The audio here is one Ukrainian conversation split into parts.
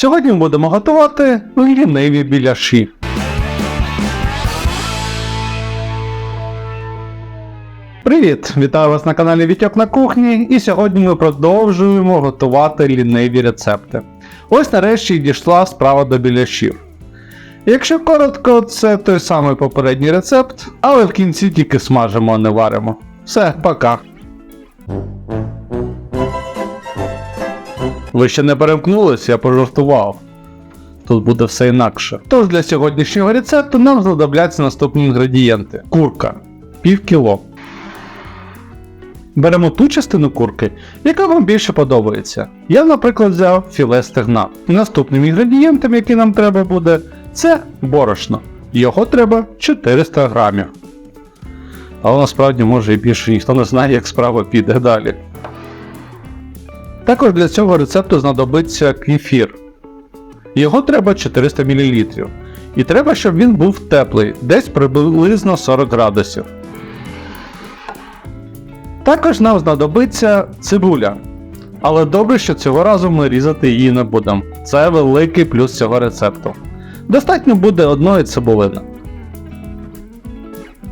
Сьогодні будемо готувати ліниві біляші. Привіт! Вітаю вас на каналі Вітьок на кухні, і сьогодні ми продовжуємо готувати ліниві рецепти. Ось нарешті дійшла справа до біляшів. Якщо коротко, це той самий попередній рецепт, але в кінці тільки смажимо, а не варимо. Все, пока. Ви ще не перемкнулись, я пожартував. Тут буде все інакше. Тож для сьогоднішнього рецепту нам знадобляться наступні інгредієнти: курка пів кіло. Беремо ту частину курки, яка вам більше подобається. Я, наприклад, взяв філе стегна. Наступним інгредієнтом, який нам треба буде, це борошно. Його треба 400 грамів. Але насправді може і більше ніхто не знає, як справа піде далі. Також для цього рецепту знадобиться кефір. Його треба 400 мл. І треба, щоб він був теплий, десь приблизно 40 градусів. Також нам знадобиться цибуля. Але добре, що цього разу ми різати її не будемо. Це великий плюс цього рецепту. Достатньо буде одної цибулини.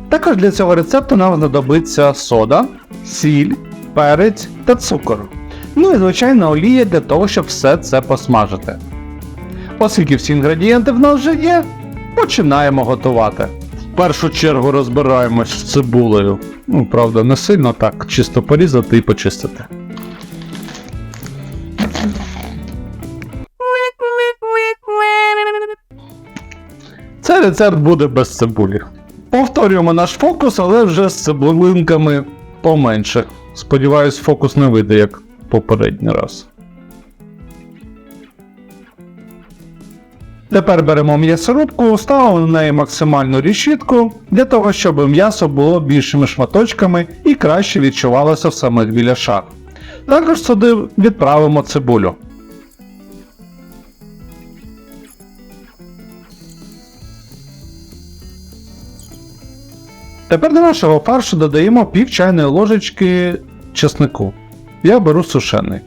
Також для цього рецепту нам знадобиться сода, сіль, перець та цукор. Ну і звичайно олія для того, щоб все це посмажити. Оскільки всі інгредієнти в нас вже є, починаємо готувати. В першу чергу розбираємось з цибулею. Ну, правда, не сильно так, чисто порізати і почистити. Цей рецепт буде без цибулі. Повторюємо наш фокус, але вже з цибулинками поменше. Сподіваюсь, фокус не вийде як попередній раз. Тепер беремо м'ясорубку, ставимо на неї максимальну рішітку, для того, щоб м'ясо було більшими шматочками і краще відчувалося в самих біляшах. Також сюди відправимо цибулю. Тепер до нашого фаршу додаємо пів чайної ложечки чеснику. Я беру сушений.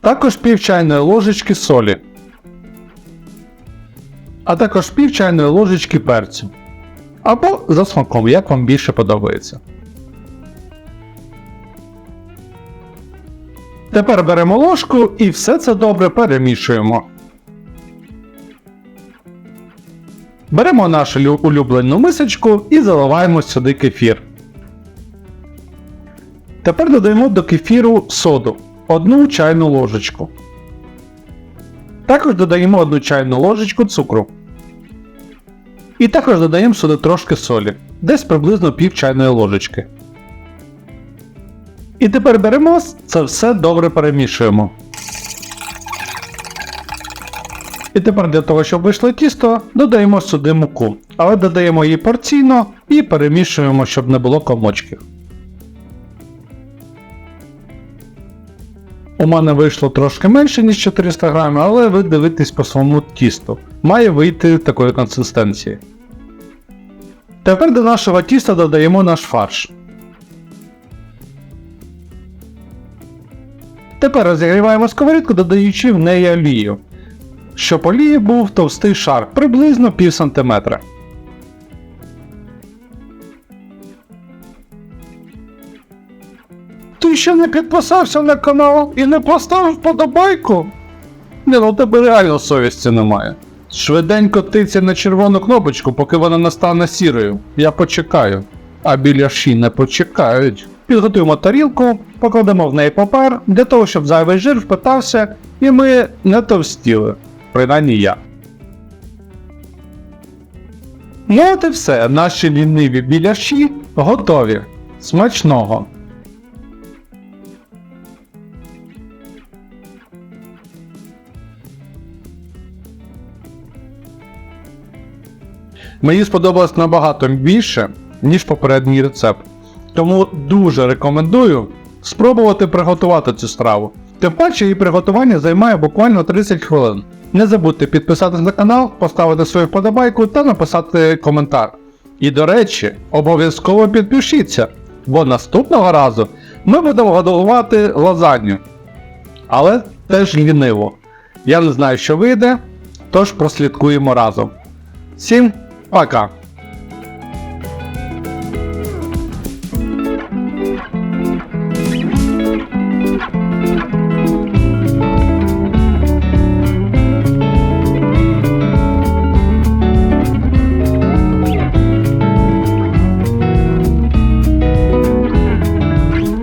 Також пів чайної ложечки солі. А також пів чайної ложечки перцю. Або за смаком, як вам більше подобається. Тепер беремо ложку і все це добре перемішуємо. Беремо нашу улюблену мисочку і заливаємо сюди кефір. Тепер додаємо до кефіру соду. Одну чайну ложечку. Також додаємо одну чайну ложечку цукру. І також додаємо сюди трошки солі, десь приблизно пів чайної ложечки. І тепер беремо це все добре перемішуємо. І тепер для того, щоб вийшло тісто, додаємо сюди муку. Але додаємо її порційно і перемішуємо, щоб не було комочків. У мене вийшло трошки менше, ніж 400 грамів, але ви дивитесь по своєму тісту. Має вийти такої консистенції. Тепер до нашого тіста додаємо наш фарш. Тепер розігріваємо сковорідку, додаючи в неї олію. Щоб олії був товстий шар, приблизно пів сантиметра. Ти ще не підписався на канал і не поставив вподобайку? Не, ну тебе реально совісті немає. Швиденько тиця на червону кнопочку, поки вона настане сірою. Я почекаю. А біляші не почекають. Підготуємо тарілку, покладемо в неї папер для того, щоб зайвий жир впитався, і ми не товстіли. Принаймні я. Ну от і все, наші ліниві біляші готові. Смачного! Мені сподобалось набагато більше, ніж попередній рецепт. Тому дуже рекомендую спробувати приготувати цю страву. Тим паче її приготування займає буквально 30 хвилин. Не забудьте підписатись на канал, поставити свою вподобайку та написати коментар. І до речі, обов'язково підпишіться, бо наступного разу ми будемо готувати лазанью. але теж ліниво. Я не знаю, що вийде, тож прослідкуємо разом. Всім пока!